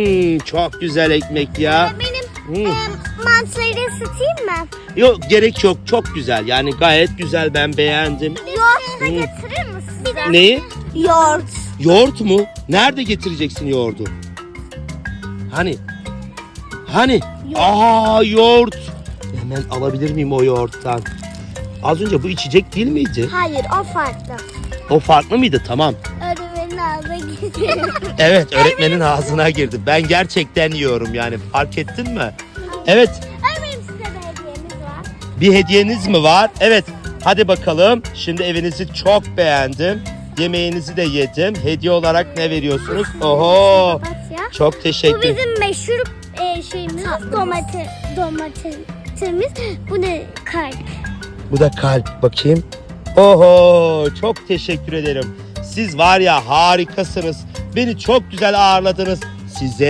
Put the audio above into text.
Hmm, çok güzel ekmek ya. Benim Hmm. e, mantıları ısıtayım mı? Yok gerek yok. Çok güzel. Yani gayet güzel. Ben beğendim. Yoğurt da getirir misin? Neyi? Yoğurt. Yoğurt mu? Nerede getireceksin yoğurdu? Hani? Hani? Aa yoğurt. Hemen alabilir miyim o yoğurttan? Az önce bu içecek değil miydi? Hayır o farklı. O farklı mıydı? Tamam. Ağzına gidiyor. Evet öğretmenin ağzına girdi. Ben gerçekten yiyorum yani. Fark ettin mi? Evet. Öğretmenim size de hediyemiz var. Bir hediyeniz mi var? Evet. Hadi bakalım. Şimdi evinizi çok beğendim. Yemeğinizi de yedim. Hediye olarak ne veriyorsunuz? Oho. Papatya. Çok Bu teşekkür. bizim meşhur e, şeyimiz. Domates. Domatesimiz. Bu ne? Kalp. Bu da kalp. Bakayım. Oho. Çok teşekkür ederim. Siz var ya harikasınız. Beni çok güzel ağırladınız. Size